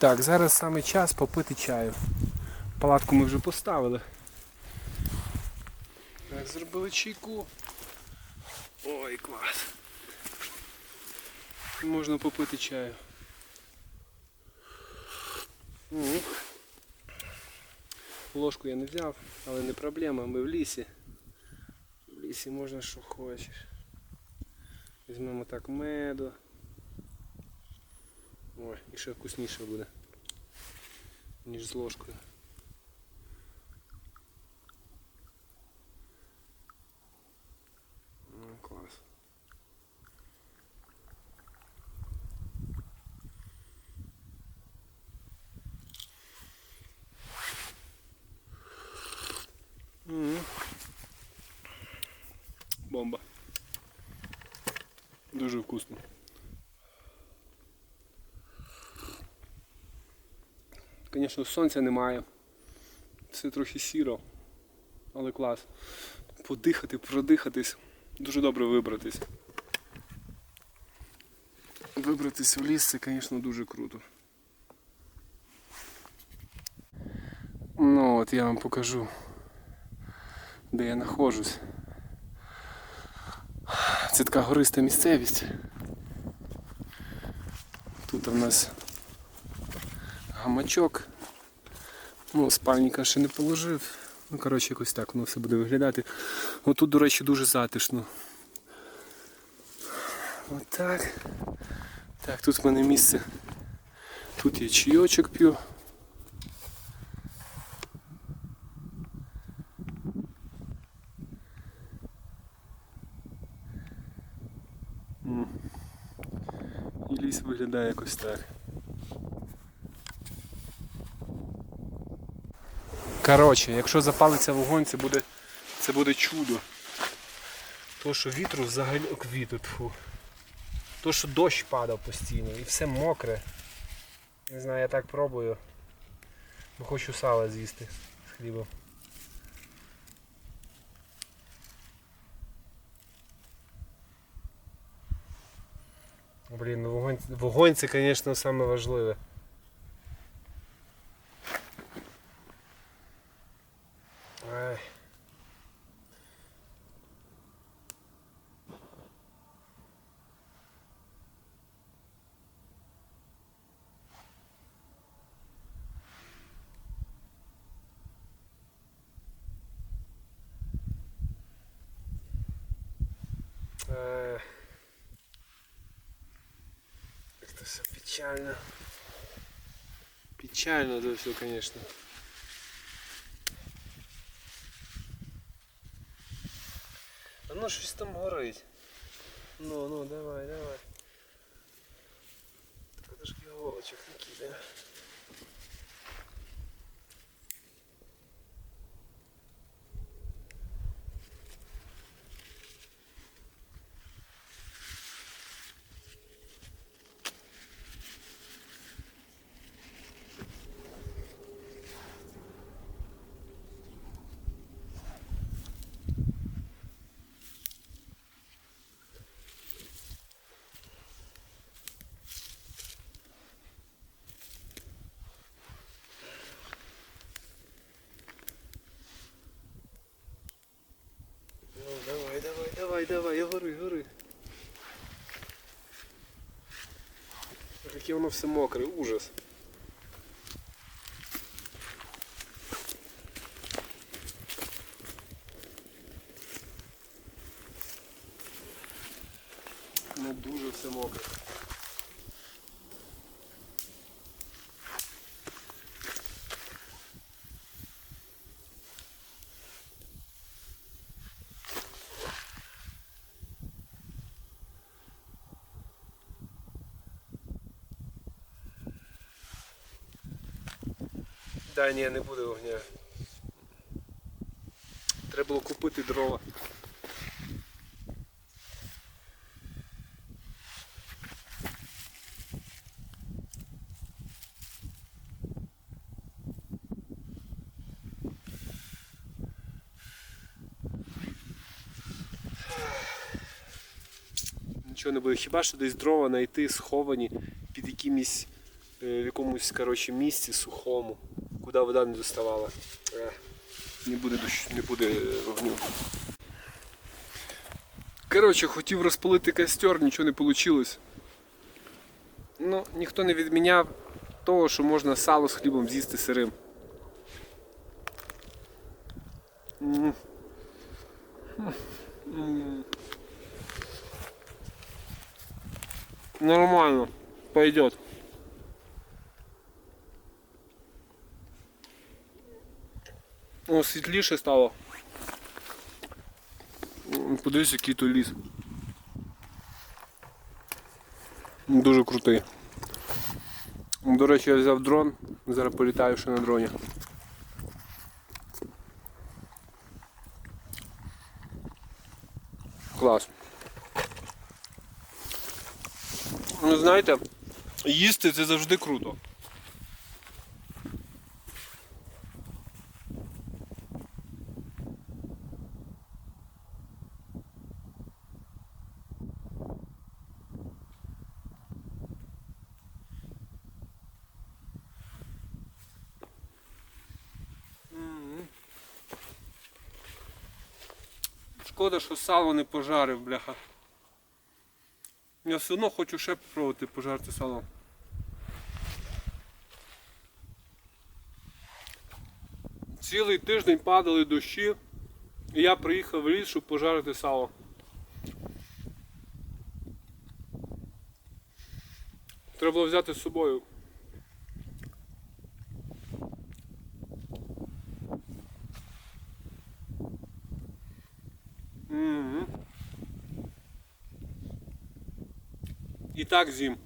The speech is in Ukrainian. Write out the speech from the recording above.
Так, зараз саме час попити чаю. Палатку ми вже поставили. Так, зробили чайку. Ой, клас. Можна попити чаю. Ложку я не взяв, але не проблема, ми в лісі. В лісі можна що хочеш. Візьмемо так меду. Ой, і ще вкусніше буде, ніж з ложкою. Ну, клас. Бомба. Дуже вкусно. Звісно, сонця немає. Все трохи сіро, але клас. Подихати, продихатись. Дуже добре вибратись. Вибратись в ліс це, звісно, дуже круто. Ну от я вам покажу, де я знаходжусь. Це така гориста місцевість. Тут у нас гамачок. Ну, спальника ще не положив. Ну, коротше, якось так воно все буде виглядати. Отут, до речі, дуже затишно. Отак. Так, тут в мене місце. Тут я чайочок п'ю. І ліс виглядає якось так. Коротше, якщо запалиться вогонь, це буде, це буде чудо. То, що вітру взагалі. Вітру, тьфу. То, що дощ падав постійно і все мокре. Не знаю, я так пробую. Бо хочу сала з'їсти з хлібом. Блін, ну вогонь, вогонь це, звісно, саме Ай. Это все печально. Печально это все, конечно. А ну щось там горить. Ну, ну, давай, давай. Так это ж все мокре, ужас. Ну дуже все мокре. Да, ні, не буде вогня. Треба було купити дрова. Нічого не буде, хіба що десь дрова знайти сховані під якимись е, в якомусь коротше, місці сухому, куди вода не доставала. Е, Не буде дощ, не буде е, вогню. Коротше, хотів розпалити костер, нічого не вийшло. Ну, ніхто не відміняв того, що можна сало з хлібом з'їсти сирим. Нормально, пойдет. О, світліше стало. Подивись, який то ліс. Дуже крутий. До речі, я взяв дрон, зараз політаю ще на дроні. Клас. Ну знаєте, їсти це завжди круто. Шкода, що сало не пожарив, бляха. Я все одно хочу ще попробувати пожарити сало. Цілий тиждень падали дощі, і я приїхав в ліс, щоб пожарити сало. Треба було взяти з собою. І так з'їм.